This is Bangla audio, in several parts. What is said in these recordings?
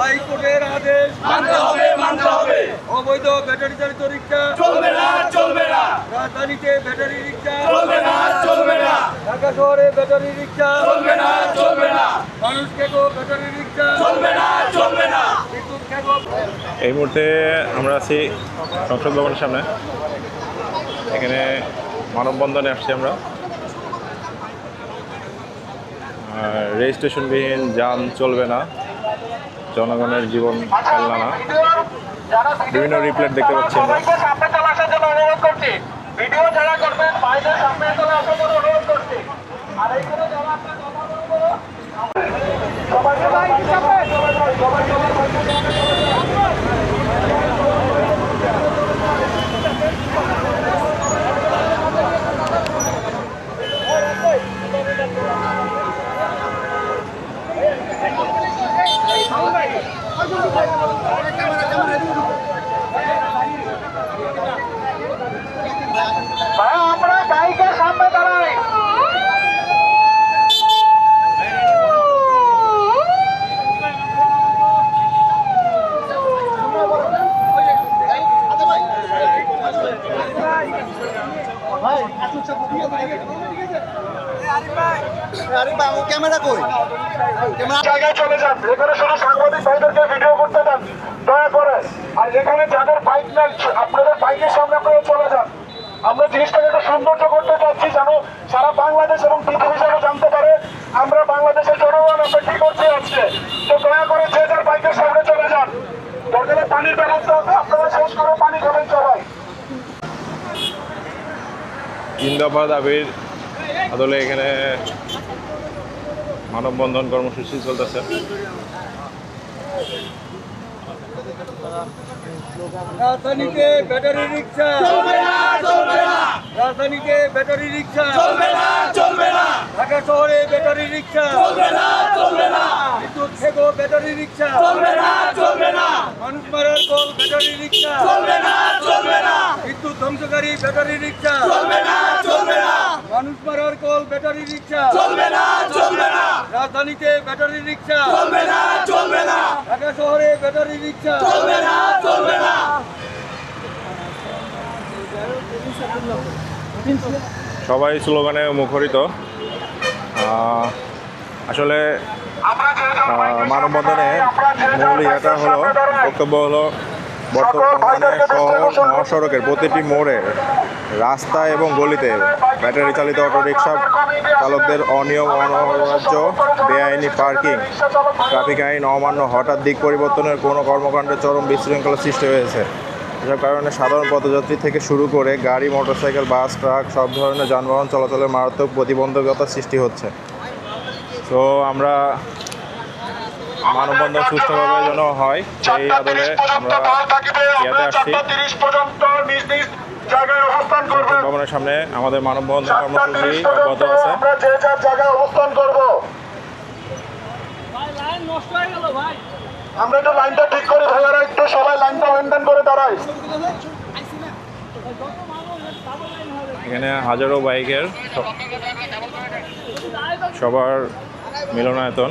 হাইকোর্টের আদেশ। মানতে হবে মানতে হবে। অবৈধ ব্যাটারি চালিত রিক্সা। চলবে না চলবে না। রাজধানীতে ব্যাটারি রিক্সা। চলবে না চলবে না। ঢাকা শহরে ব্যাটারি রিক্সা। চলবে না চলবে না। Battery rickshaw. চলবে না চলবে না। এই মুহূর্তে আমরা আছি সংসদ ভবনের সামনে। এখানে মানববন্ধনে আসছি আমরা আর রেজিস্ট্রেশনবিহীন যান চলবে না জনগণের জীবন খেলনা না বিভিন্ন রিপ্লেট দেখতে পাচ্ছি আমরা সবাইকে সামনে চলে আসার জন্য অনুরোধ করছি ভিডিও যারা করবেন বাইরে সামনে চলে আসার জন্য অনুরোধ করছি আর এইখানে যারা আপনার কথা বলব সবাই সবাই সবাই সবাই ভাই আমরা বাইকের সামনে দাঁড়াই ক্যামেরা কই ক্যামেরা জায়গায় চলে যান এখানে শুধু সাংবাদিক ভাইদেরকে ভিডিও করতে দেন দয়া করে আর এখানে যাদের বাইক নেই আপনাদের বাইকের সামনে আপনারা চলে যান আমরা জিনিসটাকে একটা সৌন্দর্য করতে চাচ্ছি যেন সারা বাংলাদেশ এবং পৃথিবী যেন জানতে পারে আমরা বাংলাদেশের জনগণ আমরা কি করছি আজকে তো দয়া করে যে যার বাইকের সামনে চলে যান দরকারে পানির ব্যবস্থা আছে আপনারা শেষ করে পানি খাবেন সবাই তিন দফা দাবির আদলে এখানে মানববন্ধন কর্মসূচি চলতেছে। রাজধানীতে ব্যাটারি রিক্সা। চলবে না চলবে না। রাজধানীতে ব্যাটারি রিক্সা। চলবে না চলবে না। ঢাকা শহরে ব্যাটারি রিক্সা। চলবে না চলবে না। বিদ্যুৎ খেগো ব্যাটারি রিক্সা। চলবে না চলবে না। মানুষ মারার কল ব্যাটারি রিক্সা। চলবে না ধ্বংসকারী ব্যাটারি রিক্সা। চলবে না চলবে না। মানুষ মারার কল ব্যাটারি রিক্সা। চলবে না চলবে না। রাজধানীতে ব্যাটারি রিক্সা। চলবে না চলবে না। ঢাকা শহরে ব্যাটারি রিক্সা। চলবে না চলবে না। সবাই স্লোগানে মুখরিত। আসলে মানববন্ধনে দাঁড়াই, আমরা যে যার মূল ইয়াটা বাইকের হলো বক্তব্য হলো বর্তমানে শহর মহাসড়কের প্রতিটি মোড়ে রাস্তা এবং গলিতে ব্যাটারি চালিত অটোরিকশা চালকদের অনিয়ম অনরাজ্য বেআইনি পার্কিং ট্রাফিক আইন অমান্য হঠাৎ দিক পরিবর্তনের কোনো কর্মকাণ্ডে চরম বিশৃঙ্খলা সৃষ্টি হয়েছে। এসব কারণে সাধারণ পথযাত্রী থেকে শুরু করে গাড়ি মোটরসাইকেল বাস ট্রাক সব ধরনের যানবাহন চলাচলের মারাত্মক প্রতিবন্ধকতা সৃষ্টি হচ্ছে। তো আমরা মানববন্ধন সুষ্ঠুভাবে যেন হয় সেই আদলে আমরা ইয়াতে আসছি। ভবনের সামনে আমাদের মানববন্ধন কর্মসূচি অব্যাহত আছে। আমরা যে যার জায়গায় অবস্থান করব। আমরা একটু লাইনটা ঠিক করি ভাইয়ারা একটু সবাই লাইনটা মেনটেন করে দাঁড়াই। এখানে হাজারো বাইকের সবার মিলনায়তন।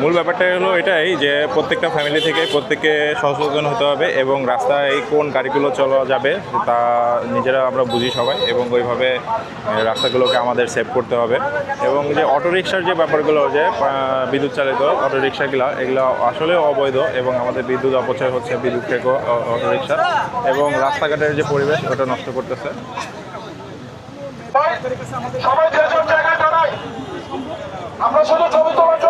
মূল ব্যাপারটা হলো এটাই যে প্রত্যেকটা ফ্যামিলি থেকে প্রত্যেককে সচেতন হতে হবে এবং রাস্তায় কোন গাড়িগুলো চলা যাবে তা নিজেরা আমরা বুঝি সবাই এবং ওইভাবে রাস্তাগুলোকে আমাদের সেভ করতে হবে। এবং যে অটোরিকশার যে ব্যাপারগুলো যে বিদ্যুৎ চালিত অটোরিকশাগুলো এগুলো আসলে অবৈধ এবং আমাদের বিদ্যুৎ অপচয় হচ্ছে বিদ্যুৎ থেকে অটোরিকশা এবং রাস্তাঘাটের যে পরিবেশ ওটা নষ্ট করতেছে। আমরা শুধু ছবি তোলার